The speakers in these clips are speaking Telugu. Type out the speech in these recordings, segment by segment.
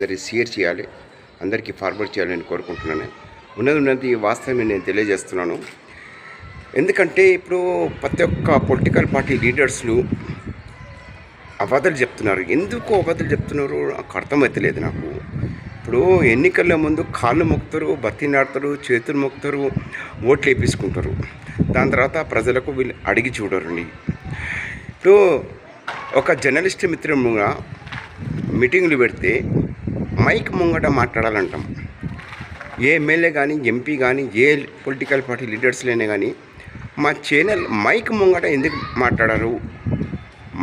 అందరికి షేర్ చేయాలి. అందరికీ ఫార్వర్డ్ చేయాలని కోరుకుంటున్నాను. ఉన్నది ఉన్నది వాస్తవమే నేను తెలియజేస్తున్నాను. ఎందుకంటే ఇప్పుడు ప్రతి ఒక్క పొలిటికల్ పార్టీ లీడర్స్లు అబద్ధలు చెప్తున్నారు. ఎందుకు అబద్ధలు చెప్తున్నారు? నాకు అర్థమవుతలేదు నాకు. ఇప్పుడు ఎన్నికల ముందు కాళ్ళు మొక్కుతారు బతినాడతారు చేతులు మొక్కుతారు ఓట్లు వేపించుకుంటారు. దాని తర్వాత ప్రజలకు వీళ్ళు అడిగి చూడరండి. ఇప్పుడు ఒక జర్నలిస్ట్ మిత్రముగా మీటింగ్లు పెడితే మైక్ ముంగట మాట్లాడాలంటాం. ఏ ఎమ్మెల్యే కానీ ఎంపీ కానీ ఏ పొలిటికల్ పార్టీ లీడర్స్లైనా కానీ మా ఛానల్ మైక్ ముంగట ఎందుకు మాట్లాడారు?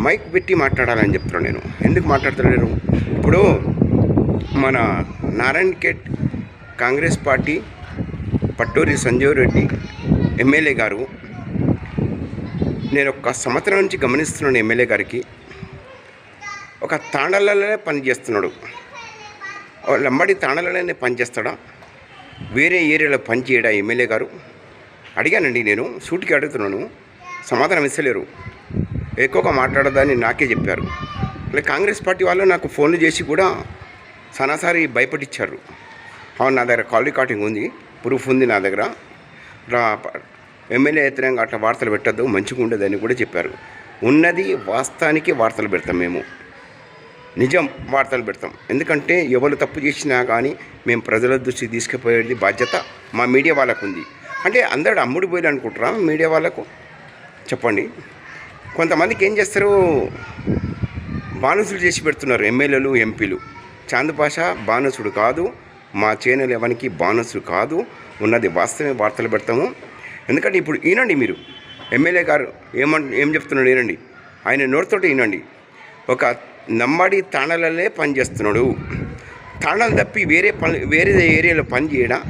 మైక్ పెట్టి మాట్లాడాలని చెప్తున్నాను నేను. ఎందుకు మాట్లాడతలేరు? ఇప్పుడు మన Narayan Khed Congress party Patturi Sanjeev Reddy MLA గారు నేను ఒక సంవత్సరం నుంచి గమనిస్తున్నాను ఎమ్మెల్యే గారికి. ఒక తాండలలోనే పనిచేస్తున్నాడు లంబడి తాండలలోనే పనిచేస్తాడా? వేరే ఏరియాలో పనిచేయడా ఎమ్మెల్యే గారు? అడిగానండి నేను సూటికి అడుగుతున్నాను సమాధానం ఇస్తలేరు. ఎక్కువగా మాట్లాడదని నాకే చెప్పారు. అలా కాంగ్రెస్ పార్టీ వాళ్ళు నాకు ఫోన్లు చేసి కూడా సనాసారి భయపడిచ్చారు. అవును నా దగ్గర కాల్ రికార్డింగ్ ఉంది ప్రూఫ్ ఉంది నా దగ్గర. ఎమ్మెల్యే వ్యతిరేకంగా అట్లా వార్తలు పెట్టద్దు మంచిగా ఉండదని కూడా చెప్పారు. ఉన్నది వాస్తవానికి వార్తలు పెడతాం మేము. నిజం వార్తలు పెడతాం. ఎందుకంటే ఎవరు తప్పు చేసినా కానీ మేము ప్రజల దృష్టికి తీసుకుపోయేది బాధ్యత మా మీడియా వాళ్ళకు ఉంది అంటే అందరు అమ్ముడు పోయి అనుకుంటారా మీడియా వాళ్ళకు? చెప్పండి. కొంతమందికి ఏం చేస్తారు? బానిసులు చేసి పెడుతున్నారు ఎమ్మెల్యేలు ఎంపీలు. చాంద్ పాషా బానిసుడు కాదు. మా ఛానల్ ఎవరికి బానిసుడు కాదు. ఉన్నది వాస్తవమే వార్తలు పెడతాము. ఎందుకంటే ఇప్పుడు ఈనండి మీరు. ఎమ్మెల్యే గారు ఏమంట ఏం చెప్తున్నాడు ఈనండి? ఆయన నోటితోటి ఈనండి. ఒక నమ్మడి తాణాలలే పనిచేస్తున్నాడు. తాణాలు తప్పి వేరే పని వేరే ఏరియాలో పని చేయడం?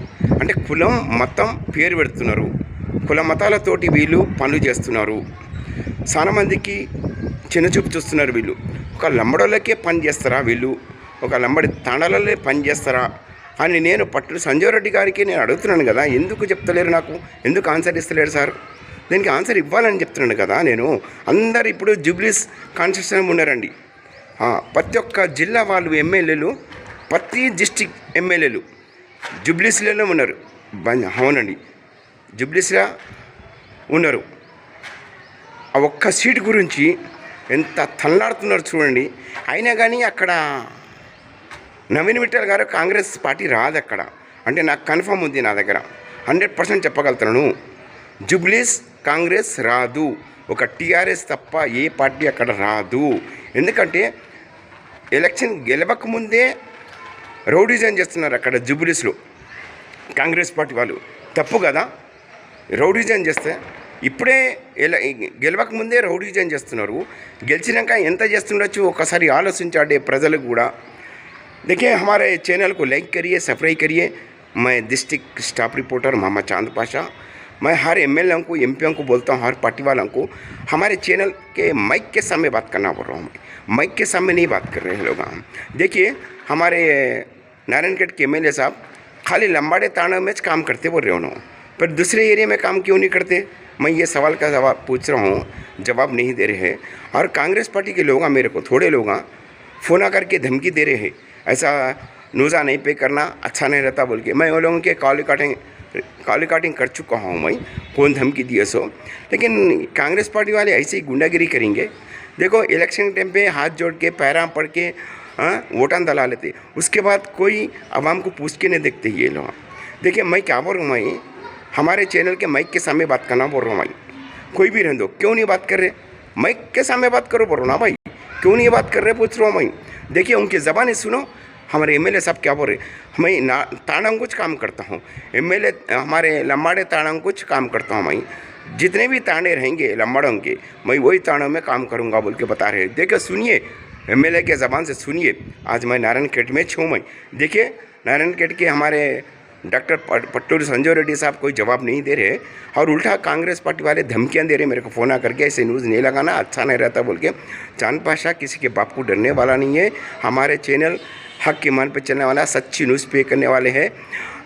అంటే కులం మతం పేరు పెడుతున్నారు. కుల మతాలతోటి వీళ్ళు పనులు చేస్తున్నారు. చాలా మందికి చిన్న చూపు చూస్తున్నారు వీళ్ళు. ఒక లంబడోళ్ళకే పని చేస్తారా వీళ్ళు? ఒక లంబడి తాండాలలే పని చేస్తారా? అని నేను పట్టు సంజయ్ రెడ్డి గారికి నేను అడుగుతున్నాను కదా ఎందుకు చెప్తలేరు నాకు? ఎందుకు ఆన్సర్ ఇస్తలేరు సార్? దీనికి ఆన్సర్ ఇవ్వాలని చెప్తున్నాను కదా నేను. అందరు ఇప్పుడు జూబ్లీస్ కాన్స్టిట్యూషన్ ఉన్నారండి. ప్రతి ఒక్క జిల్లా వాళ్ళు ఎమ్మెల్యేలు ప్రతి డిస్టిక్ ఎమ్మెల్యేలు జుబ్లీస్లలో ఉన్నారు. అవునండి. జుబ్లీస్లో ఉన్నారు. ఆ ఒక్క సీటు గురించి ఎంత తల్లాడుతున్నారు చూడండి. అయినా కానీ అక్కడ నవీన్ మిట్టల్ గారు కాంగ్రెస్ పార్టీ రాదు అక్కడ. అంటే నాకు కన్ఫర్మ్ ఉంది నా దగ్గర. హండ్రెడ్ పర్సెంట్ చెప్పగలుగుతున్నాను జుబ్లీస్ కాంగ్రెస్ రాదు. ఒక టీఆర్ఎస్ తప్ప ఏ పార్టీ అక్కడ రాదు. ఎందుకంటే ఎలక్షన్ గెలవక ముందే రౌడీజన్ చేస్తున్నారు అక్కడ జుబ్లీస్లో కాంగ్రెస్ పార్టీ వాళ్ళు తప్పు కదా రౌడీజన్ చేస్తే ఇప్పుడే ఎలా గెలవక ముందే రౌడీజన్ చేస్తున్నారు గెలిచినాక ఎంత చేస్తుండొచ్చు ఒకసారి ఆలోచించాడే ప్రజలు కూడా देखिए हमारे चैनल को लाइक करिए सब्सक्राइब करिए मैं डिस्ट्रिक्ट स्टाफ रिपोर्टर मोहम्मद चांद पाशा मैं हर एम एल को एम को बोलता हूँ, हर पार्टी वालों को, हमारे चैनल के माइक के सामने बात करना बोल रहा हूँ माइक के सामने नहीं बात कर रहे हैं लोग हम। देखिए, हमारे नारायणगढ़ के एमएलए साहब खाली लंबाड़े ताना में काम करते बोल रहे उन्होंने पर दूसरे एरिया में काम क्यों नहीं करते? मैं ये सवाल का जवाब पूछ रहा हूँ, जवाब नहीं दे रहे हैं। और कांग्रेस पार्टी के लोग मेरे को, थोड़े लोग फ़ोन आकर के धमकी दे रहे हैं। ऐसा नूज़ा नहीं पे करना अच्छा नहीं रहता बोल के। मैं वो लोगों के कॉल रिकॉर्डिंग कॉल रिकॉर्डिंग कर चुका हूँ मैं कौन धमकी दिए सो। लेकिन कांग्रेस पार्टी वाले ऐसे ही गुंडागिरी करेंगे। देखो इलेक्शन टाइम पे हाथ जोड़ के पैरा पड़ के हाँ, वोटान दला लेते। उसके बाद कोई आवाम को पूछ के नहीं देखते ये लोग। देखिए मैं क्या बोल रहा हूँ मैं? हमारे चैनल के माइक के सामने बात करना बोल रहा हूँ मैं। कोई भी रहने दो। क्यों नहीं बात कर रहे? माइक के सामने बात करो बोल रहा ना भाई। क्यों नहीं बात कर रहे पूछ रहा हूँ मैं? देखिए उनकी ज़बानी सुनो। हमारे एमएलए साहब क्या बोल रहे मैं ना ताड़ांग कुछ काम करता हूँ। एमएलए हमारे लम्बाड़े ताड़ांग कुछ काम करता हूँ मैं। जितने भी तांडे रहेंगे लम्बाड़ों के, मैं वही ताड़ों में काम करूँगा बोल के बता रहे देखिए, सुनिए एमएलए के ज़बान से सुनिए। आज मैं नारायण खेट में छूँ मैं। देखिए, नारायण खेट के हमारे डॉक्टर पट- पट्टूरी संजय रेड्डी साहब कोई जवाब नहीं दे रहे और उल्टा कांग्रेस पार्टी वाले धमकियाँ दे रहे मेरे को फ़ोन आ करके, ऐसे न्यूज़ नहीं लगाना अच्छा नहीं रहता बोल के। चाँद पाशा किसी के बाप को डरने वाला नहीं है। हमारे चैनल हक के मान पर चलने वाला, सच्ची न्यूज़ पे करने वाले हैं।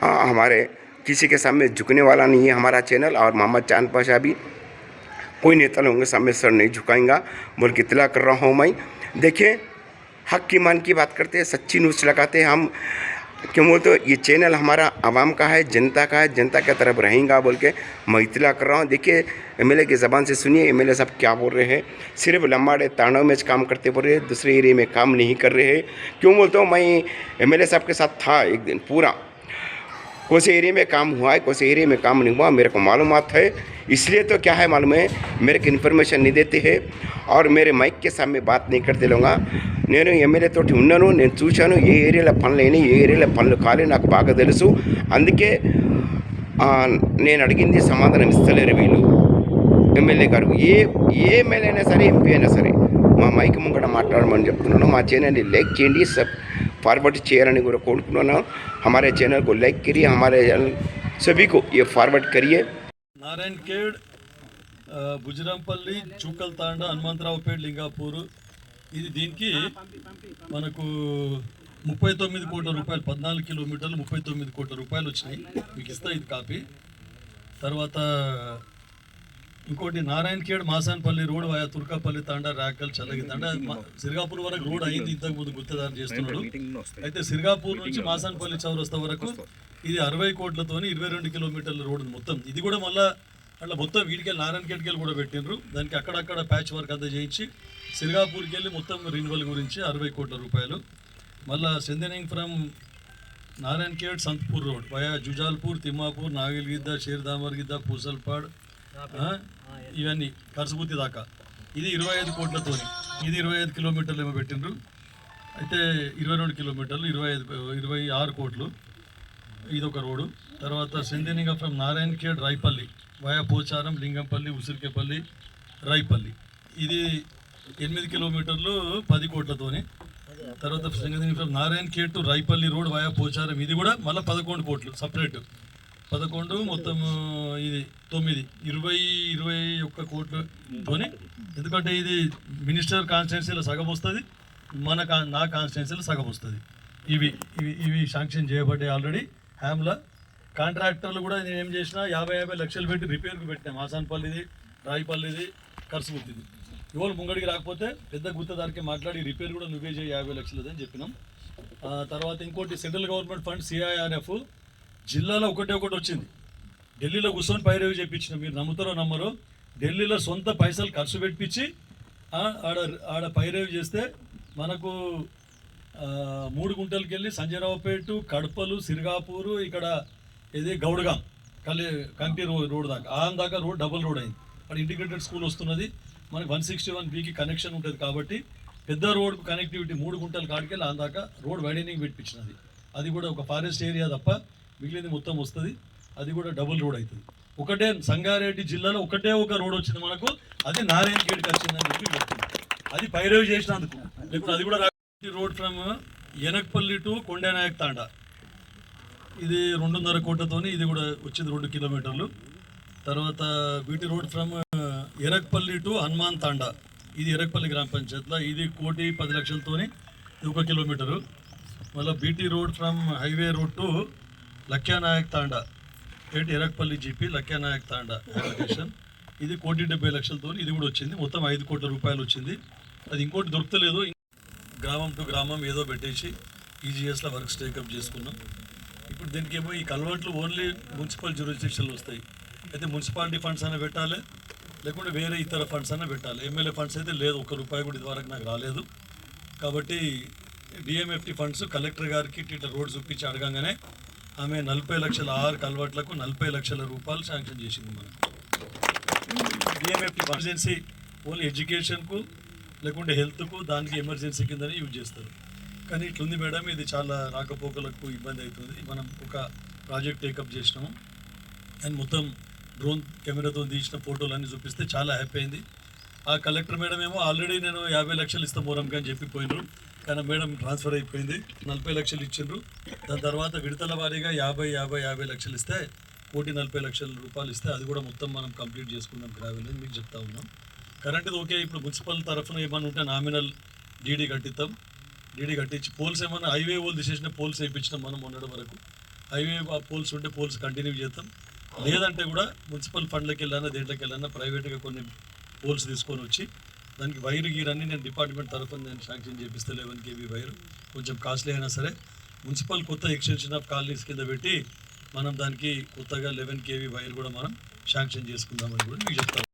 हमारे किसी के सामने झुकने वाला नहीं है हमारा चैनल और मोहम्मद चाँद पाशा भी। कोई नेता लोगों के सामने सर नहीं झुकाएँगा बोल के इतला कर रहा हूँ मैं। देखिए, हक की मान की बात करते हैं, सच्ची न्यूज़ लगाते हैं हम। क्यों बोलते ये चैनल हमारा आवाम का है, जनता का है, जनता के तरफ़ रहेगा बोल के मैं इतला कर रहा हूँ। देखिए, एमएलए की ज़बान से सुनिए, एमएलए साहब क्या बोल रहे हैं। सिर्फ़ लम्बाड़े तांडव में काम करते बोल रहे हैं, दूसरे एरिया में काम नहीं कर रहे हैं। क्यों बोलता हूँ? मैं एमएलए साहब के साथ था एक दिन पूरा। कौन से एरिया में काम हुआ है कौन से एरिया में काम नहीं हुआ, मेरे को मालूम है। इसलिए तो क्या है मालूम है? मेरे को इन्फॉर्मेशन नहीं देते हैं और मेरे माइक के सामने बात नहीं करते लोगा నేను ఎమ్మెల్యే తోటి ఉన్నాను నేను చూశాను ఏ ఏరియాలో పనులు అయినాయి ఏ ఏరియాలో పనులు కాలే నాకు బాగా తెలుసు అందుకే ఆ, నేను అడిగింది సమాధానం ఇస్తలేరు వీళ్ళు ఎమ్మెల్యే గారు ఏ ఏ ఎమ్మెల్యే అయినా సరే ఎంపీ అయినా సరే మా మైక్ ముంగట మాట్లాడమని చెప్తున్నాను మా ఛానల్ని లైక్ చేయండి సబ్ फॉरवर्ड చేయాలని కూడా కోరుకుంటున్నాను हमारे चैनल को लाइक करिए हमारे चैनल सभी को ये फॉरवर्ड करिए నారాయణ్ ఖేడ్ ఆ, బుజరంపల్లి చుక్కల్ తాండ హనుమంతరావుపేట లింగాపూర్ ఇది దీనికి మనకు ముప్పై తొమ్మిది కోట్ల రూపాయలు పద్నాలుగు కిలోమీటర్లు ముప్పై తొమ్మిది కోట్ల రూపాయలు వచ్చినాయి. మీకు ఇస్తా ఇది కాపీ. తర్వాత ఇంకోటి నారాయణ ఖేడ్ మాసాన్పల్లి రోడ్ వాయా తుర్కాపల్లి తాండా రాకల్ చల్లగి తాండా. సిరిగాపూర్ వరకు రోడ్ అయింది ఇంతకు ముందు గుర్తుదారు చేస్తున్నాడు అయితే సిరిగాపూర్ నుంచి మాసాన్పల్లి చౌరస్తా వరకు ఇది అరవై కోట్లతోని ఇరవై రెండు కిలోమీటర్ల రోడ్ మొత్తం. ఇది కూడా మళ్ళా అట్లా మొత్తం వీడికెళ్ళి నారాయణ ఖేడ్కెళ్ళి కూడా పెట్టిండ్రు. దానికి అక్కడక్కడ ప్యాచ్ వర్క్ అంతా చేయించి సిరిగాపూర్కి వెళ్ళి మొత్తం రిన్యువల్ గురించి అరవై కోట్ల రూపాయలు. మళ్ళా strengthening from Narayan Khed Santhpur road. Via Jujalpur Thimmapur Nagilgidda Sherdamargidda Pusalpad ఇవన్నీ కరసబుద్ధి దాకా. ఇది ఇరవై ఐదు కోట్లతోని. ఇది ఇరవై ఐదు కిలోమీటర్లు ఏమో పెట్టిండ్రు. అయితే ఇరవై రెండు కిలోమీటర్లు ఇరవై ఐదు ఇరవై ఆరు కోట్లు. ఇది ఒక రోడ్డు. తర్వాత strengthening from Narayan Khed Raipalli. Via Pocharam Lingampalli Usirikepalli Raipalli. ఇది ఎనిమిది కిలోమీటర్లు పది కోట్లతోని. తర్వాత సంగతి Narayan Khed to road via Pocharam. ఇది కూడా మళ్ళీ పదకొండు కోట్లు సపరేట్. పదకొండు మొత్తం ఇది తొమ్మిది. ఇరవై ఇరవై ఒక్క కోట్లతోని. ఎందుకంటే ఇది మినిస్టర్ కాన్స్టిట్యున్సీలో సగం వస్తుంది. మన కా నా కాన్స్టిట్యున్సీలో సగం వస్తుంది. ఇవి ఇవి ఇవి శాంక్షన్ చేయబడ్డాయి ఆల్రెడీ. హ్యామ్లా. కాంట్రాక్టర్లు కూడా నేను ఏం చేసినా యాభై యాభై లక్షలు పెట్టి రిపేర్కి పెట్టినాం. మాసాన్పల్లిది రాయిపల్లిది కర్సుగుత్తిది ఇవాళ ముంగడికి రాకపోతే పెద్ద గుత్తదారికి మాట్లాడి రిపేర్ కూడా నువ్వే చేయి యాభై లక్షలది అని చెప్పినాం. తర్వాత ఇంకోటి సెంట్రల్ గవర్నమెంట్ ఫండ్ సిఐఆర్ఎఫ్ జిల్లాలో ఒకటే ఒకటి వచ్చింది. ఢిల్లీలో కూర్చొని పైరేవి చేయించిన. మీరు నమ్ముతారో నమ్మరో ఢిల్లీలో సొంత పైసలు ఖర్చు పెట్టించి ఆడ ఆడ పైరేవి చేస్తే మనకు మూడు గుంటలకి వెళ్ళి సంజయరావుపేట కడపలు సిరిగాపూరు ఇక్కడ ఇది గౌడగాం కలి కంటి రోడ్ రోడ్ దాకా ఆ దాకా రోడ్ డబుల్ రోడ్ అయింది. అక్కడ ఇంటిగ్రేటెడ్ స్కూల్ వస్తున్నది. మనకి వన్ సిక్స్టీ వన్ బీకి కనెక్షన్ ఉంటుంది కాబట్టి పెద్ద రోడ్కు కనెక్టివిటీ మూడు గుంటల కాడికెళ్ళి ఆ దాకా రోడ్ వైడనింగ్ పెట్టించినది. అది కూడా ఒక ఫారెస్ట్ ఏరియా తప్ప మిగిలింది మొత్తం వస్తుంది. అది కూడా డబుల్ రోడ్ అవుతుంది ఒకటే సంగారెడ్డి జిల్లాలో ఒకటే ఒక రోడ్ వచ్చింది మనకు అది నారాయణ గేట్కి వచ్చిందని చెప్పి అది పైరవి చేసినందుకు. లేకపోతే అది కూడా road from Enakpalli to Kondanayak Thanda. ఇది రెండున్నర కోట్లతోని ఇది కూడా వచ్చింది రెండు కిలోమీటర్లు. తర్వాత BT road from Erakpalli to Hanuman Thanda. ఇది ఎరక్పల్లి గ్రామ పంచాయత్లో. ఇది కోటి పది లక్షలతోని ఇది ఒక కిలోమీటరు. మళ్ళీ BT road from highway road to Lakyanayak Thanda. ఏంటి? ఎరక్పల్లి జీపీ లక్యానాయక్ తాండా అప్లికేషన్ ఇది కోటి డెబ్బై లక్షలతో ఇది కూడా వచ్చింది. మొత్తం ఐదు కోట్ల రూపాయలు వచ్చింది. అది ఇంకోటి దొరకలేదు గ్రామం టు గ్రామం ఏదో పెట్టేసి ఈజీఎస్లో వర్క్స్ టేకప్ చేసుకున్నాం. ఇప్పుడు దీనికి ఏమో ఈ కల్వర్ట్లు ఓన్లీ మున్సిపల్ జ్యూరిస్డిక్షన్లు వస్తాయి. అయితే మున్సిపాలిటీ ఫండ్స్ అయినా పెట్టాలి. లేకుంటే వేరే ఇతర ఫండ్స్ అన్న పెట్టాలి. ఎమ్మెల్యే ఫండ్స్ అయితే లేదు. ఒక్క రూపాయి కూడా ఇదివరకు నాకు రాలేదు. కాబట్టి డిఎంఎఫ్టీ ఫండ్స్ కలెక్టర్ గారికి ఇట్లా రోడ్ చూపించి అడగంగానే ఆమె నలభై లక్షల ఆరు కల్వర్ట్లకు నలభై లక్షల రూపాయలు శాంక్షన్ చేసింది మనం. డిఎంఎఫ్టీ ఎమర్జెన్సీ ఓన్లీ ఎడ్యుకేషన్కు లేకుంటే హెల్త్కు దానికి ఎమర్జెన్సీ కిందనే యూజ్ చేస్తారు. కానీ ఇట్లుంది మేడం ఇది చాలా రాకపోకలకు ఇబ్బంది అవుతుంది. మనం ఒక ప్రాజెక్ట్ టేకప్ చేసినాము. అండ్ మొత్తం డ్రోన్ కెమెరాతో తీసిన ఫోటోలు అన్నీ చూపిస్తే చాలా హ్యాపీ అయింది. ఆ కలెక్టర్ మేడం ఏమో ఆల్రెడీ నేను యాభై లక్షలు ఇస్తాం మోరంకి అని చెప్పి పోయినారు. కానీ మేడం ట్రాన్స్ఫర్ అయిపోయింది. నలభై లక్షలు ఇచ్చిండ్రు. దాని తర్వాత విడతల వారీగా యాభై యాభై యాభై లక్షలు ఇస్తే కోటి నలభై లక్షల రూపాయలు ఇస్తే అది కూడా మొత్తం మనం కంప్లీట్ చేసుకుందాం గ్రావెల్ అని మీకు చెప్తా ఉన్నాం. కరెంట్ ఓకే ఇప్పుడు మున్సిపల్ తరఫున ఏమైనా ఉంటే నామినల్ డీడీ కట్టిస్తాం డీడీ కట్టించి పోల్స్ ఏమైనా హైవే పోల్ తీసేసిన పోల్స్ వేయించినాం మనం మొన్నటి వరకు. హైవే పోల్స్ ఉంటే పోల్స్ కంటిన్యూ చేస్తాం లేదంటే కూడా మున్సిపల్ ఫండ్లకి వెళ్ళానా దేంట్లోకి వెళ్ళానా ప్రైవేట్గా కొన్ని పోల్స్ తీసుకొని వచ్చి దానికి వైర్ గీరన్నీ నేను డిపార్ట్మెంట్ తరఫున నేను శాంక్షన్ చేపిస్తే లెవెన్ కేబీ వైర్. కొంచెం కాస్ట్లీ అయినా సరే మున్సిపల్ కొత్త ఎక్స్టెన్షన్ ఆఫ్ కాలనీస్ కింద పెట్టి మనం దానికి కొత్తగా లెవెన్ కేవీ వైర్ కూడా మనం శాంక్షన్ చేసుకుందామని కూడా మీకు చెప్తాను